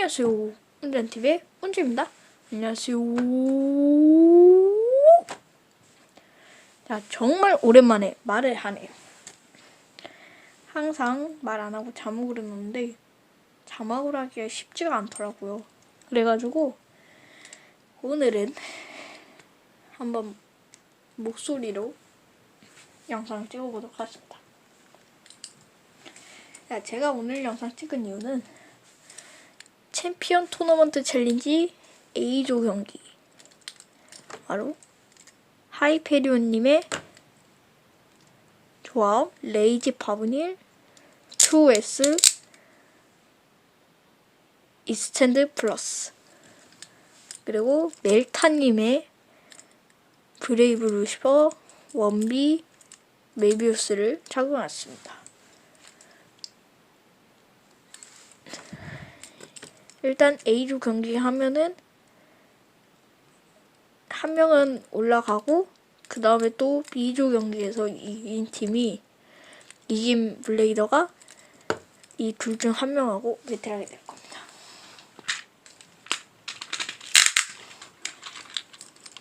안녕하세요. 운전TV의 운주입니다. 안녕하세요. 자, 정말 오랜만에 말을 하네요. 항상 말 안 하고 자막을 해놓는데, 자막을 하기가 쉽지가 않더라고요. 그래가지고, 오늘은 한번 목소리로 영상 찍어보도록 하겠습니다. 자, 제가 오늘 영상 찍은 이유는 챔피언 토너먼트 챌린지 A조 경기 바로 하이페리온님의 조합 레이지 바브닐 2S 이스탠드 플러스 그리고 멜타님의 브레이브 루시퍼 원비 메비우스를 착용했습니다. 일단 A조 경기 하면은 한 명은 올라가고 그 다음에 또 B조 경기에서 이긴 팀이 이긴 블레이더가 이 둘 중 한 명하고 배틀하게 될 겁니다.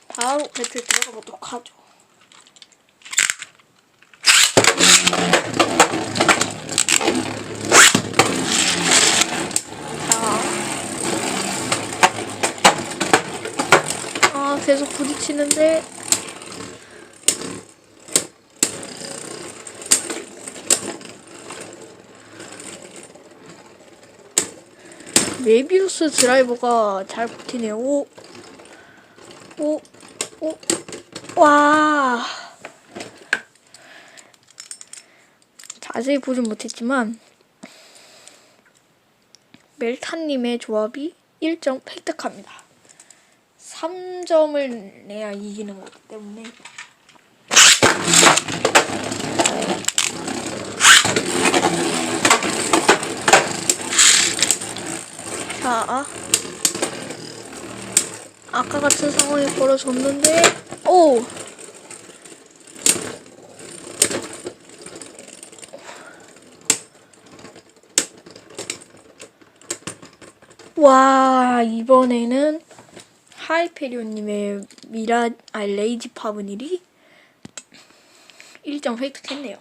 바로 배틀 들어가 보도록 하죠. 자. 아, 계속 부딪히는데. 메비우스 드라이버가 잘 버티네요. 오, 오, 오, 와. 자세히 보진 못했지만, 멜타님의 조합이 1점 획득합니다. 3점을 내야 이기는 거기 때문에. 자 아. 아까 같은 상황이 벌어졌는데. 오! 와, 이번에는 하이페리온님의 미라, 아, 레이지 파브닐이 1점 획득했네요.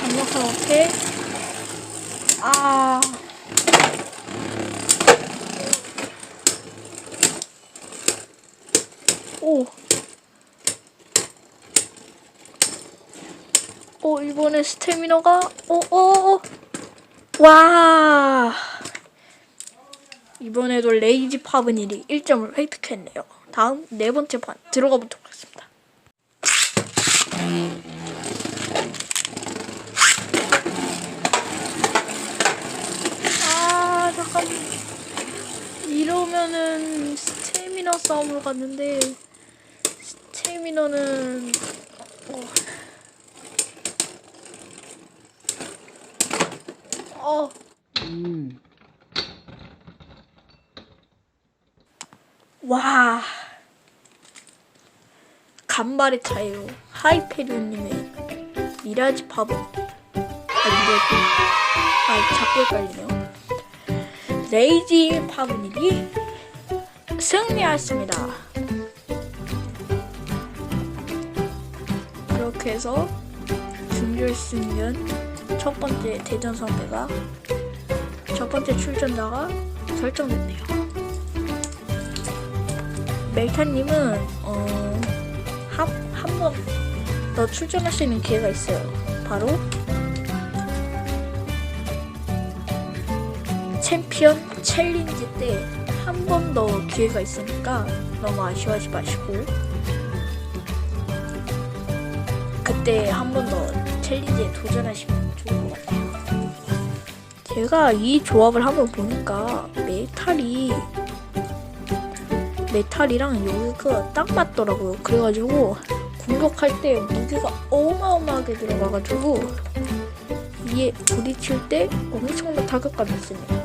강력한 어패. 아. 오. 어, 이번에 스태미너가, 어, 어, 어. 와. 이번에도 레이지 파브닐이 1점을 획득했네요. 다음 네 번째 판 들어가 보도록 하겠습니다. 아, 잠깐. 이러면은 스태미너 싸움으로 갔는데, 스태미너는, 어. 어. 와. 간발의 차이로 하이페리온님의 미라지 파브. 아, 미라지. 아, 자꾸 헷갈리네요. 레이지 파브님이 승리하였습니다. 그렇게 해서 준결승전 첫 번째 대전 상대가 첫 번째 출전자가 결정됐네요. 멜타님은 어, 어한번 더 출전할 수 있는 기회가 있어요. 바로 챔피언 챌린지 때 한 번 더 기회가 있으니까 너무 아쉬워하지 마시고 그때 한 번 더 챌린지에 도전하시면 좋을 것 같아요. 제가 이 조합을 한번 보니까 메탈이 메탈이랑 여기가 딱 맞더라고요. 그래가지고 공격할 때 무게가 어마어마하게 들어가가지고 위에 부딪힐 때 엄청난 타격감이 있습니다.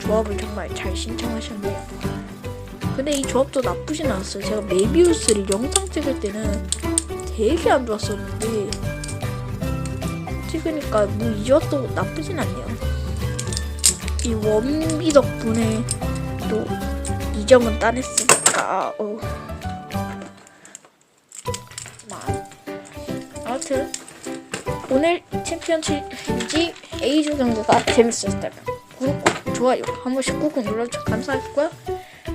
조합을 정말 잘 신청하셨네요. 근데 이 조합도 나쁘진 않았어요. 제가 메비우스를 영상 찍을 때는 되게 안 좋았었는데 찍으니까 뭐 이것도 나쁘진 않네요. 이 원비 덕분에 또 2점은 따냈으니까 어. 만. 아무튼 오늘 챔피언 챌린지 A조 경기가 재밌었다면 구독, 좋아요 한 번씩 꾹꾹 눌러주셔서 감사하겠고요.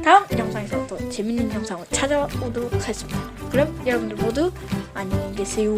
다음 영상에서 더 재밌는 영상을 찾아오도록 하겠습니다. 그럼 여러분들 모두 안녕히 계세요.